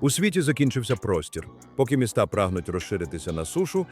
У світі закінчився простір. Поки міста прагнуть розширитися на сушу,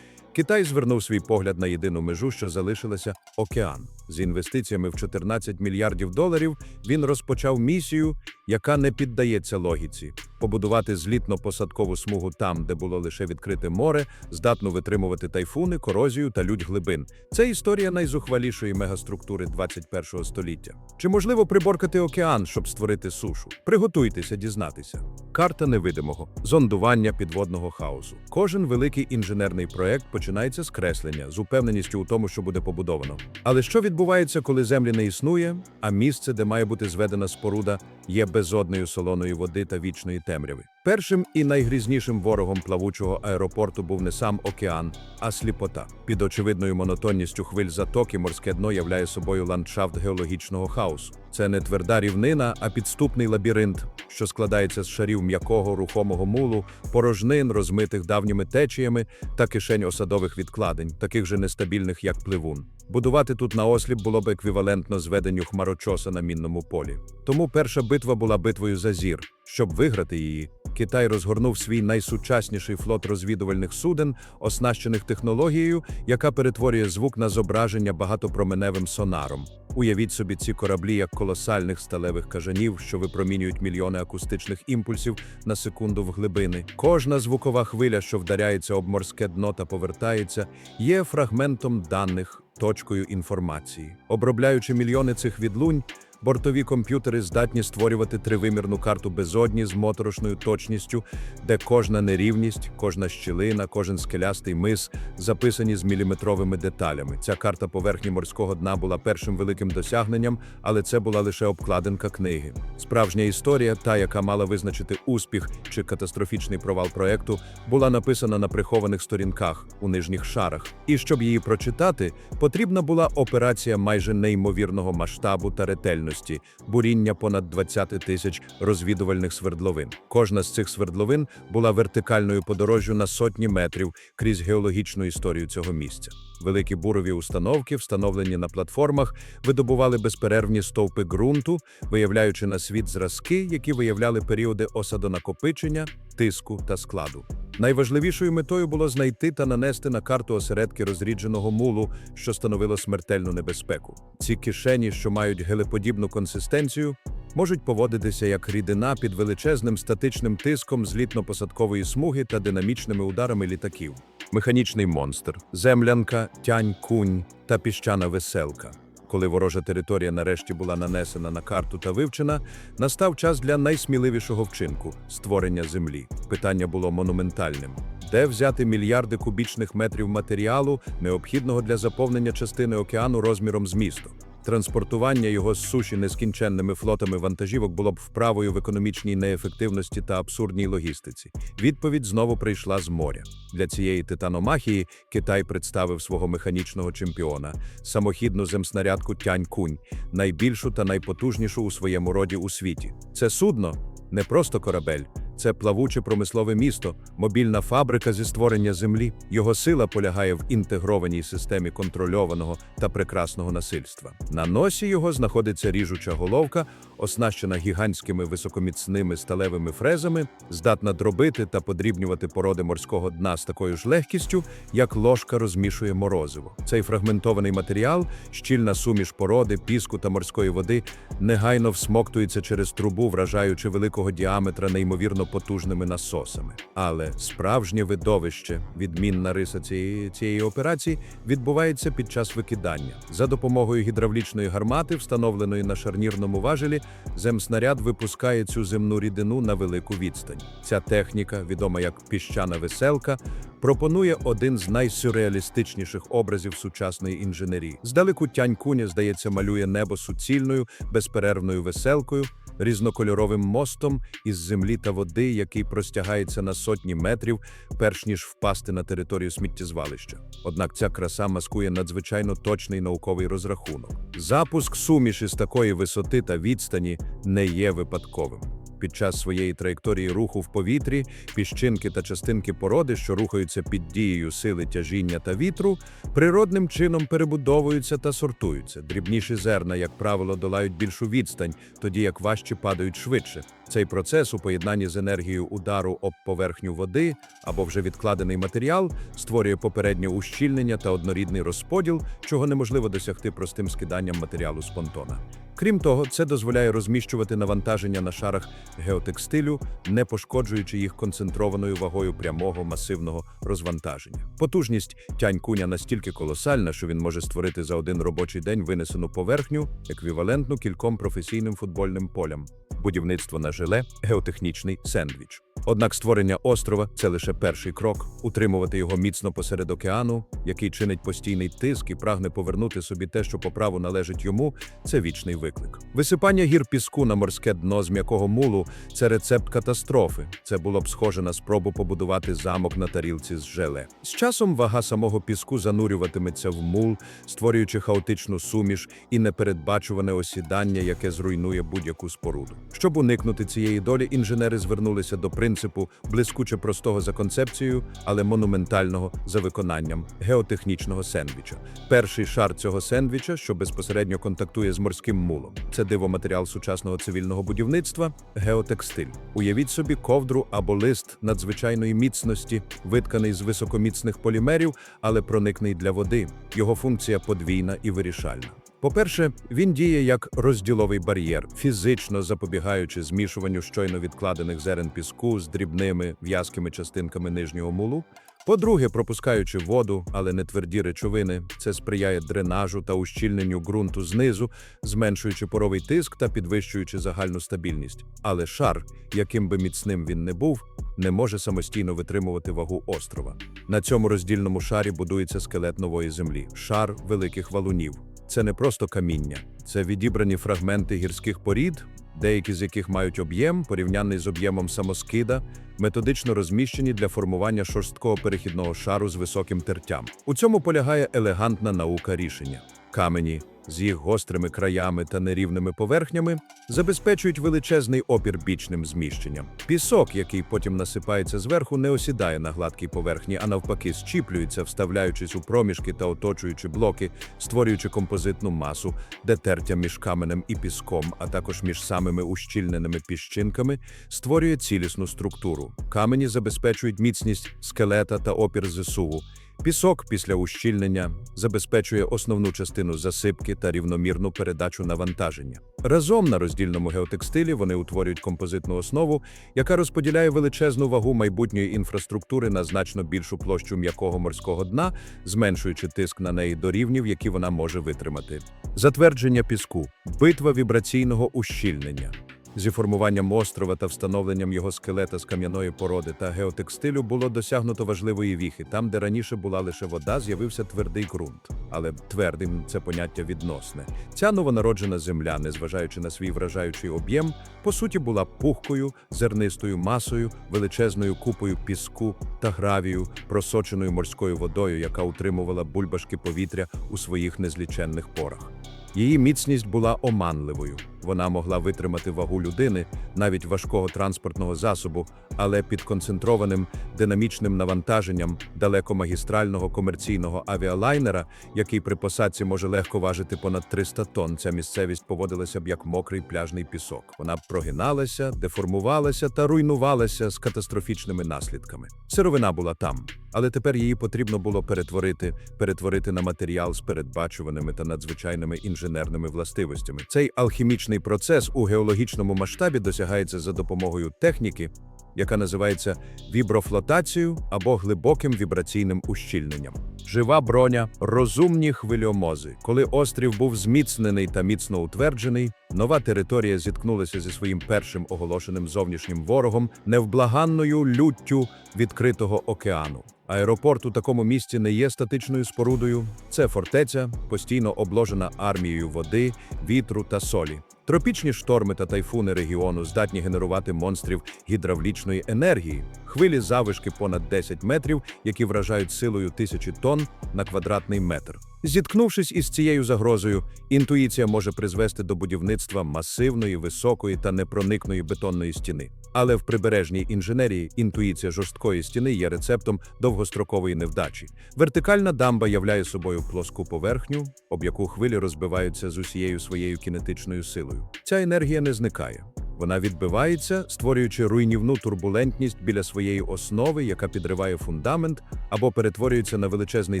Китай звернув свій погляд на єдину межу, що залишилася океан. З інвестиціями в 14 мільярдів доларів він розпочав місію, яка не піддається логіці побудувати злітно-посадкову смугу там, де було лише відкрите море, здатну витримувати тайфуни, корозію та лють глибин. Це історія найзухвалішої мегаструктури 21-го століття. Чи можливо приборкати океан, щоб створити сушу? Приготуйтеся дізнатися. Карта невидимого зондування підводного хаосу. Кожен великий інженерний проект починається з креслення, з упевненістю у тому, що буде побудовано. Але що відбувається, коли землі не існує, а місце, де має бути зведена споруда, є безодною солоної води та вічної темряви? Першим і найгрізнішим ворогом плавучого аеропорту був не сам океан, а сліпота. Під очевидною монотонністю хвиль затоки морське дно являє собою ландшафт геологічного хаосу. Це не тверда рівнина, а підступний лабіринт, що складається з шарів м'якого рухомого мулу, порожнин, розмитих давніми течіями та кишень осадових відкладень, таких же нестабільних, як пливун. Будувати тут наосліп було б еквівалентно зведенню хмарочоса на мінному полі. Тому перша битва була битвою за зір. Щоб виграти її, Китай розгорнув свій найсучасніший флот розвідувальних суден, оснащених технологією, яка перетворює звук на зображення багатопроменевим сонаром. Уявіть собі ці кораблі як колосальних сталевих кажанів, що випромінюють мільйони акустичних імпульсів на секунду в глибини. Кожна звукова хвиля, що вдаряється об морське дно та повертається, є фрагментом даних, точкою інформації. Обробляючи мільйони цих відлунь, Бортові комп'ютери здатні створювати тривимірну карту безодні з моторошною точністю, де кожна нерівність, кожна щілина, кожен скелястий мис записані з міліметровими деталями. Ця карта поверхні морського дна була першим великим досягненням, але це була лише обкладинка книги. Справжня історія, та яка мала визначити успіх чи катастрофічний провал проекту, була написана на прихованих сторінках у нижніх шарах. І щоб її прочитати, потрібна була операція майже неймовірного масштабу та ретельності буріння понад 20 тисяч розвідувальних свердловин. Кожна з цих свердловин була вертикальною подорожжю на сотні метрів крізь геологічну історію цього місця. Великі бурові установки, встановлені на платформах, видобували безперервні стовпи ґрунту, виявляючи на світ зразки, які виявляли періоди осадонакопичення, тиску та складу. Найважливішою метою було знайти та нанести на карту осередки розрідженого мулу, що становило смертельну небезпеку. Ці кишені, що мають гелеподібну консистенцію, можуть поводитися як рідина під величезним статичним тиском злітно-посадкової смуги та динамічними ударами літаків. Механічний монстр, землянка, тянь, кунь та піщана веселка. Коли ворожа територія нарешті була нанесена на карту та вивчена, настав час для найсміливішого вчинку створення землі. Питання було монументальним. Де взяти мільярди кубічних метрів матеріалу, необхідного для заповнення частини океану розміром з місто? Транспортування його з суші нескінченними флотами вантажівок було б вправою в економічній неефективності та абсурдній логістиці. Відповідь знову прийшла з моря. Для цієї титаномахії Китай представив свого механічного чемпіона самохідну земснарядку Тянь-Кунь, найбільшу та найпотужнішу у своєму роді у світі. Це судно не просто корабель. Це плавуче промислове місто, мобільна фабрика зі створення землі. Його сила полягає в інтегрованій системі контрольованого та прекрасного насильства. На носі його знаходиться ріжуча головка, оснащена гігантськими високоміцними сталевими фрезами, здатна дробити та подрібнювати породи морського дна з такою ж легкістю, як ложка розмішує морозиво. Цей фрагментований матеріал, щільна суміш породи, піску та морської води, негайно всмоктується через трубу, вражаючи великого діаметра неймовірно потужними насосами. Але справжнє видовище, відмінна риса цієї, цієї операції, відбувається під час викидання. За допомогою гідравлічної гармати, встановленої на шарнірному важелі, земснаряд випускає цю земну рідину на велику відстань. Ця техніка, відома як піщана веселка, пропонує один з найсюрреалістичніших образів сучасної інженерії. Здалеку тянь куня, здається, малює небо суцільною, безперервною веселкою, різнокольоровим мостом із землі та води, який простягається на сотні метрів, перш ніж впасти на територію сміттєзвалища. Однак ця краса маскує надзвичайно точний науковий розрахунок. Запуск суміші з такої висоти та відстані не є випадковим. Під час своєї траєкторії руху в повітрі піщинки та частинки породи, що рухаються під дією сили тяжіння та вітру, природним чином перебудовуються та сортуються. Дрібніші зерна, як правило, долають більшу відстань, тоді як важчі падають швидше. Цей процес у поєднанні з енергією удару об поверхню води або вже відкладений матеріал створює попереднє ущільнення та однорідний розподіл, чого неможливо досягти простим скиданням матеріалу з понтона. Крім того, це дозволяє розміщувати навантаження на шарах геотекстилю, не пошкоджуючи їх концентрованою вагою прямого масивного розвантаження. Потужність тянь куня настільки колосальна, що він може створити за один робочий день винесену поверхню, еквівалентну кільком професійним футбольним полям. Будівництво на жиле геотехнічний сендвіч. Однак створення острова це лише перший крок. Утримувати його міцно посеред океану, який чинить постійний тиск і прагне повернути собі те, що по праву належить йому, це вічний виклик. Висипання гір піску на морське дно з м'якого мулу це рецепт катастрофи. Це було б схоже на спробу побудувати замок на тарілці з желе. З часом вага самого піску занурюватиметься в мул, створюючи хаотичну суміш і непередбачуване осідання, яке зруйнує будь-яку споруду. Щоб уникнути цієї долі, інженери звернулися до принципу блискуче простого за концепцією, але монументального за виконанням геотехнічного сендвіча. Перший шар цього сендвіча, що безпосередньо контактує з морським мулом. Це дивоматеріал сучасного цивільного будівництва геотекстиль. Уявіть собі ковдру або лист надзвичайної міцності, витканий з високоміцних полімерів, але проникний для води. Його функція подвійна і вирішальна. По-перше, він діє як розділовий бар'єр, фізично запобігаючи змішуванню щойно відкладених зерен піску з дрібними в'язкими частинками нижнього мулу. По-друге, пропускаючи воду, але не тверді речовини, це сприяє дренажу та ущільненню ґрунту знизу, зменшуючи поровий тиск та підвищуючи загальну стабільність. Але шар, яким би міцним він не був, не може самостійно витримувати вагу острова. На цьому роздільному шарі будується скелет нової землі, шар великих валунів. Це не просто каміння, це відібрані фрагменти гірських порід, деякі з яких мають об'єм, порівняний з об'ємом самоскида, методично розміщені для формування шорсткого перехідного шару з високим тертям. У цьому полягає елегантна наука рішення. Камені з їх гострими краями та нерівними поверхнями забезпечують величезний опір бічним зміщенням. Пісок, який потім насипається зверху, не осідає на гладкій поверхні, а навпаки, щіплюється, вставляючись у проміжки та оточуючи блоки, створюючи композитну масу, де тертя між каменем і піском, а також між самими ущільненими піщинками, створює цілісну структуру. Камені забезпечують міцність скелета та опір зсуву. Пісок після ущільнення забезпечує основну частину засипки та рівномірну передачу навантаження. Разом на роздільному геотекстилі вони утворюють композитну основу, яка розподіляє величезну вагу майбутньої інфраструктури на значно більшу площу м'якого морського дна, зменшуючи тиск на неї до рівнів, які вона може витримати. Затвердження піску, битва вібраційного ущільнення. Зі формуванням острова та встановленням його скелета з кам'яної породи та геотекстилю було досягнуто важливої віхи. Там, де раніше була лише вода, з'явився твердий ґрунт. Але твердим це поняття відносне. Ця новонароджена земля, незважаючи на свій вражаючий об'єм, по суті була пухкою, зернистою масою, величезною купою піску та гравію, просоченою морською водою, яка утримувала бульбашки повітря у своїх незліченних порах. Її міцність була оманливою. Вона могла витримати вагу людини, навіть важкого транспортного засобу, але під концентрованим динамічним навантаженням далекомагістрального комерційного авіалайнера, який при посадці може легко важити понад 300 тонн, ця місцевість поводилася б як мокрий пляжний пісок. Вона прогиналася, деформувалася та руйнувалася з катастрофічними наслідками. Сировина була там, але тепер її потрібно було перетворити, перетворити на матеріал з передбачуваними та надзвичайними інженерними властивостями. Цей алхімічний процес у геологічному масштабі досягається за допомогою техніки, яка називається віброфлотацією або глибоким вібраційним ущільненням. Жива броня, розумні хвильомози. Коли острів був зміцнений та міцно утверджений, нова територія зіткнулася зі своїм першим оголошеним зовнішнім ворогом невблаганною люттю відкритого океану. Аеропорт у такому місці не є статичною спорудою. Це фортеця, постійно обложена армією води, вітру та солі. Тропічні шторми та тайфуни регіону здатні генерувати монстрів гідравлічної енергії, хвилі завишки понад 10 метрів, які вражають силою тисячі тонн на квадратний метр. Зіткнувшись із цією загрозою, інтуїція може призвести до будівництва масивної, високої та непроникної бетонної стіни. Але в прибережній інженерії інтуїція жорсткої стіни є рецептом довгострокової невдачі. Вертикальна дамба являє собою плоску поверхню, об яку хвилі розбиваються з усією своєю кінетичною силою. Ця енергія не зникає. Вона відбивається, створюючи руйнівну турбулентність біля своєї основи, яка підриває фундамент, або перетворюється на величезний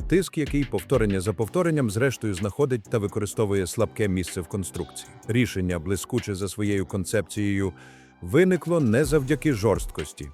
тиск, який повторення за повторенням зрештою знаходить та використовує слабке місце в конструкції. Рішення, блискуче за своєю концепцією, виникло не завдяки жорсткості,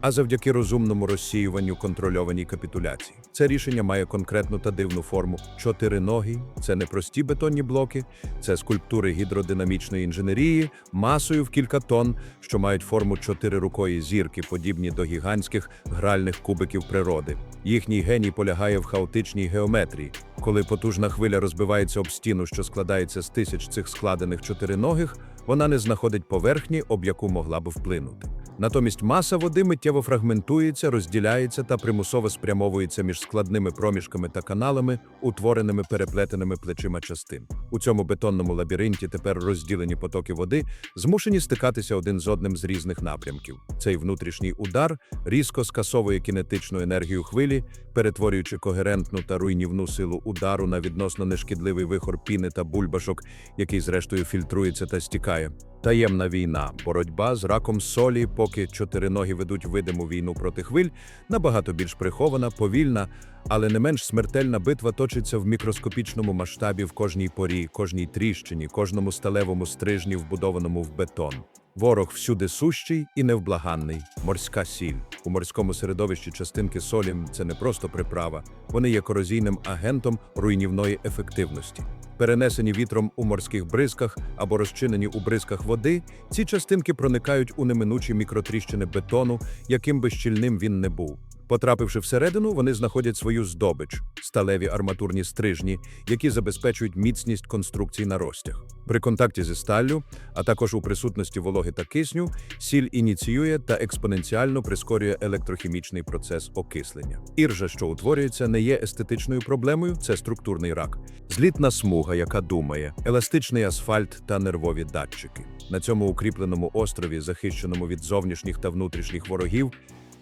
а завдяки розумному розсіюванню контрольованій капітуляції. Це рішення має конкретну та дивну форму. Чотири ноги це не прості бетонні блоки, це скульптури гідродинамічної інженерії масою в кілька тонн, що мають форму чотирирукої зірки, подібні до гігантських гральних кубиків природи. Їхній геній полягає в хаотичній геометрії. Коли потужна хвиля розбивається об стіну, що складається з тисяч цих складених чотириногих, вона не знаходить поверхні, об яку могла б вплинути. Натомість маса води миттєво фрагментується, розділяється та примусово спрямовується між складними проміжками та каналами, утвореними переплетеними плечима частин. У цьому бетонному лабіринті тепер розділені потоки води змушені стикатися один з одним з різних напрямків. Цей внутрішній удар різко скасовує кінетичну енергію хвилі, перетворюючи когерентну та руйнівну силу удару на відносно нешкідливий вихор піни та бульбашок, який зрештою фільтрується та стікає. Таємна війна, боротьба з раком солі, поки чотириногі ведуть видиму війну проти хвиль, набагато більш прихована, повільна, але не менш смертельна битва точиться в мікроскопічному масштабі в кожній порі, кожній тріщині, кожному сталевому стрижні, вбудованому в бетон. Ворог всюди сущий і невблаганний, морська сіль. У морському середовищі частинки солі це не просто приправа, вони є корозійним агентом руйнівної ефективності. Перенесені вітром у морських бризках або розчинені у бризках води, ці частинки проникають у неминучі мікротріщини бетону, яким би щільним він не був. Потрапивши всередину, вони знаходять свою здобич сталеві арматурні стрижні, які забезпечують міцність конструкцій на розтяг. При контакті зі сталлю, а також у присутності вологи та кисню, сіль ініціює та експоненціально прискорює електрохімічний процес окислення. Іржа, що утворюється, не є естетичною проблемою, це структурний рак. Злітна смуга, яка думає, еластичний асфальт та нервові датчики. На цьому укріпленому острові, захищеному від зовнішніх та внутрішніх ворогів,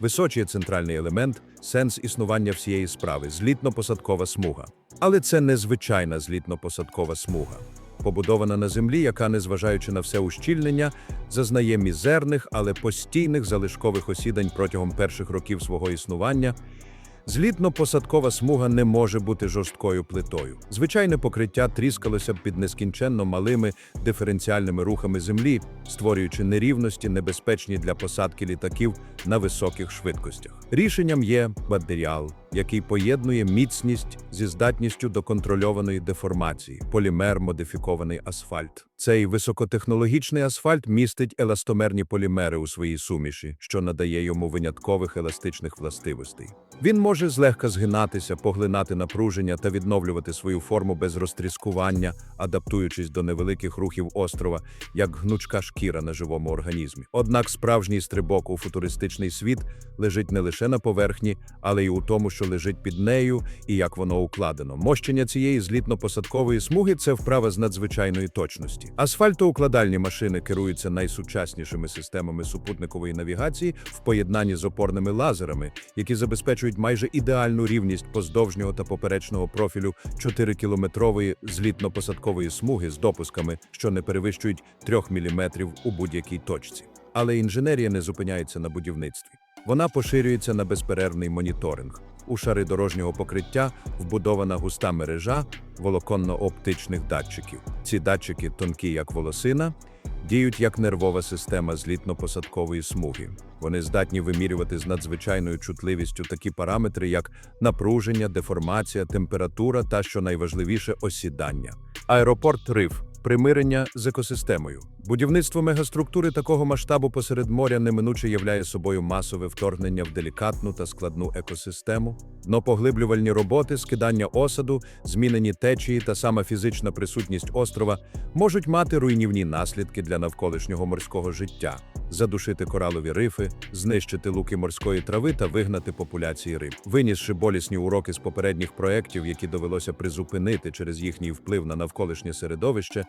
Височіє центральний елемент, сенс існування всієї справи злітно-посадкова смуга. Але це не звичайна злітно-посадкова смуга, побудована на землі, яка, незважаючи на все ущільнення, зазнає мізерних, але постійних залишкових осідань протягом перших років свого існування. Злітно-посадкова смуга не може бути жорсткою плитою. Звичайне покриття тріскалося б під нескінченно малими диференціальними рухами землі, створюючи нерівності, небезпечні для посадки літаків на високих швидкостях. Рішенням є матеріал, який поєднує міцність зі здатністю до контрольованої деформації, полімер модифікований асфальт. Цей високотехнологічний асфальт містить еластомерні полімери у своїй суміші, що надає йому виняткових еластичних властивостей. Він може злегка згинатися, поглинати напруження та відновлювати свою форму без розтріскування, адаптуючись до невеликих рухів острова, як гнучка шкіра на живому організмі. Однак справжній стрибок у футуристичний світ лежить не лише на поверхні, але й у тому, що лежить під нею і як воно укладено. Мощення цієї злітно-посадкової смуги це вправа з надзвичайної точності. Асфальтоукладальні машини керуються найсучаснішими системами супутникової навігації в поєднанні з опорними лазерами, які забезпечують майже ідеальну рівність поздовжнього та поперечного профілю 4-кілометрової злітно-посадкової смуги з допусками, що не перевищують 3 мм у будь-якій точці. Але інженерія не зупиняється на будівництві. Вона поширюється на безперервний моніторинг. У шари дорожнього покриття вбудована густа мережа волоконно-оптичних датчиків. Ці датчики, тонкі як волосина, діють як нервова система злітно-посадкової смуги. Вони здатні вимірювати з надзвичайною чутливістю такі параметри, як напруження, деформація, температура та, що найважливіше, осідання. Аеропорт Риф примирення з екосистемою. Будівництво мегаструктури такого масштабу посеред моря неминуче являє собою масове вторгнення в делікатну та складну екосистему. Днопоглиблювальні роботи, скидання осаду, змінені течії та сама фізична присутність острова можуть мати руйнівні наслідки для навколишнього морського життя, задушити коралові рифи, знищити луки морської трави та вигнати популяції риб. Винісши болісні уроки з попередніх проєктів, які довелося призупинити через їхній вплив на навколишнє середовище,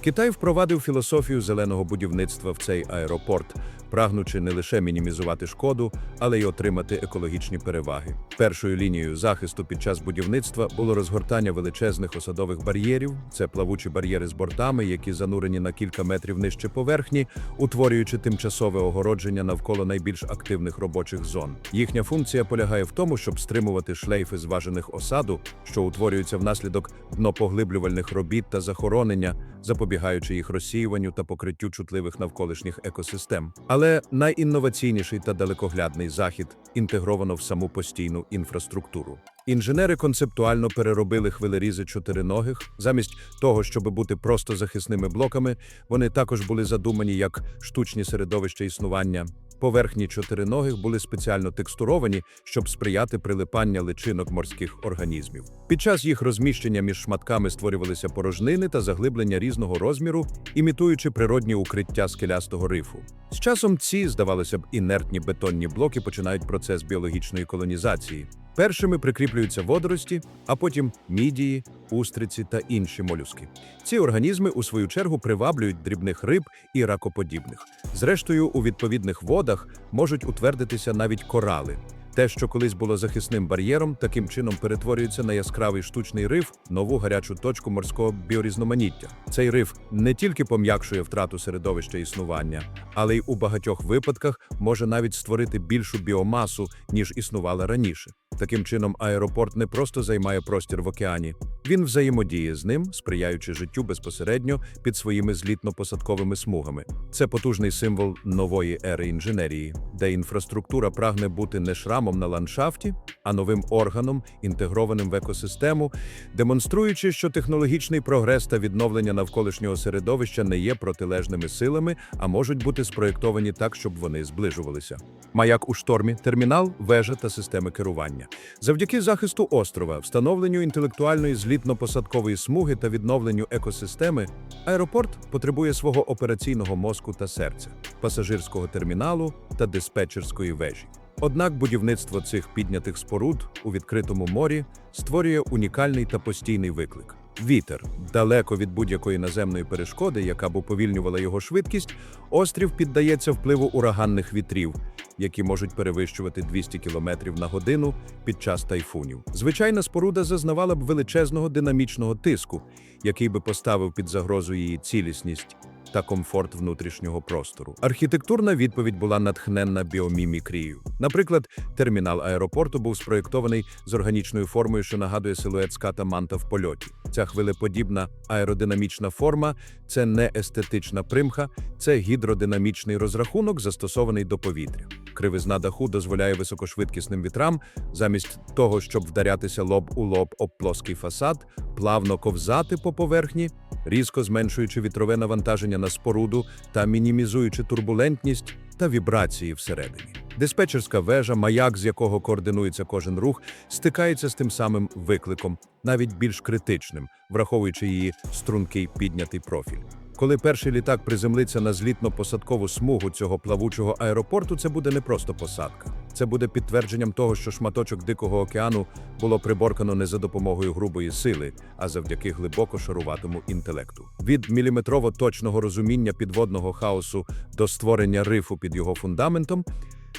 Китай впровадив філософію зеленого будівництва в цей аеропорт, прагнучи не лише мінімізувати шкоду, але й отримати екологічні переваги. Першою лінією захисту під час будівництва було розгортання величезних осадових бар'єрів. Це плавучі бар'єри з бортами, які занурені на кілька метрів нижче поверхні, утворюючи тимчасове огородження навколо найбільш активних робочих зон. Їхня функція полягає в тому, щоб стримувати шлейфи зважених осаду, що утворюються внаслідок днопоглиблювальних робіт та захоронення, запобігаючи їх розсіюванню та покриттю чутливих навколишніх екосистем. Але найінноваційніший та далекоглядний захід інтегровано в саму постійну інфраструктуру. Інженери концептуально переробили хвилерізи чотириногих. Замість того, щоб бути просто захисними блоками, вони також були задумані як штучні середовища існування. Поверхні чотириногих були спеціально текстуровані, щоб сприяти прилипання личинок морських організмів. Під час їх розміщення між шматками створювалися порожнини та заглиблення різного розміру, імітуючи природні укриття скелястого рифу. З часом ці, здавалося б, інертні бетонні блоки починають процес біологічної колонізації. Першими прикріплюються водорості, а потім мідії, устриці та інші молюски. Ці організми, у свою чергу, приваблюють дрібних риб і ракоподібних. Зрештою, у відповідних водах можуть утвердитися навіть корали. Те, що колись було захисним бар'єром, таким чином перетворюється на яскравий штучний риф, нову гарячу точку морського біорізноманіття. Цей риф не тільки пом'якшує втрату середовища існування, але й у багатьох випадках може навіть створити більшу біомасу, ніж існувала раніше. Таким чином, аеропорт не просто займає простір в океані, він взаємодіє з ним, сприяючи життю безпосередньо під своїми злітно-посадковими смугами. Це потужний символ нової ери інженерії, де інфраструктура прагне бути не шрамом на ландшафті, а новим органом, інтегрованим в екосистему, демонструючи, що технологічний прогрес та відновлення навколишнього середовища не є протилежними силами, а можуть бути спроєктовані так, щоб вони зближувалися. Маяк у штормі, термінал, вежа та системи керування. Завдяки захисту острова, встановленню інтелектуальної злітно-посадкової смуги та відновленню екосистеми, аеропорт потребує свого операційного мозку та серця, пасажирського терміналу та диспетчерської вежі. Однак будівництво цих піднятих споруд у відкритому морі створює унікальний та постійний виклик. Вітер далеко від будь-якої наземної перешкоди, яка б уповільнювала його швидкість, острів піддається впливу ураганних вітрів, які можуть перевищувати 200 км на годину під час тайфунів. Звичайна споруда зазнавала б величезного динамічного тиску, який би поставив під загрозу її цілісність та комфорт внутрішнього простору. Архітектурна відповідь була натхненна біомімікрією. Наприклад, термінал аеропорту був спроєктований з органічною формою, що нагадує силует ската манта в польоті. Ця хвилеподібна аеродинамічна форма це не естетична примха, це гідродинамічний розрахунок, застосований до повітря. Кривизна даху дозволяє високошвидкісним вітрам, замість того, щоб вдарятися лоб у лоб об плоский фасад, плавно ковзати по поверхні, різко зменшуючи вітрове навантаження на споруду та мінімізуючи турбулентність та вібрації всередині. Диспетчерська вежа, маяк, з якого координується кожен рух, стикається з тим самим викликом, навіть більш критичним, враховуючи її стрункий піднятий профіль. Коли перший літак приземлиться на злітно-посадкову смугу цього плавучого аеропорту, це буде не просто посадка. Це буде підтвердженням того, що шматочок Дикого океану було приборкано не за допомогою грубої сили, а завдяки глибоко шаруватому інтелекту. Від міліметрово точного розуміння підводного хаосу до створення рифу під його фундаментом.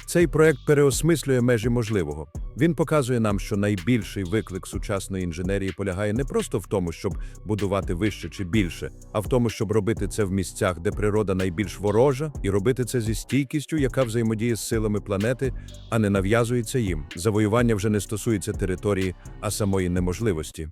Цей проект переосмислює межі можливого. Він показує нам, що найбільший виклик сучасної інженерії полягає не просто в тому, щоб будувати вище чи більше, а в тому, щоб робити це в місцях, де природа найбільш ворожа, і робити це зі стійкістю, яка взаємодіє з силами планети, а не нав'язується їм. Завоювання вже не стосується території, а самої неможливості.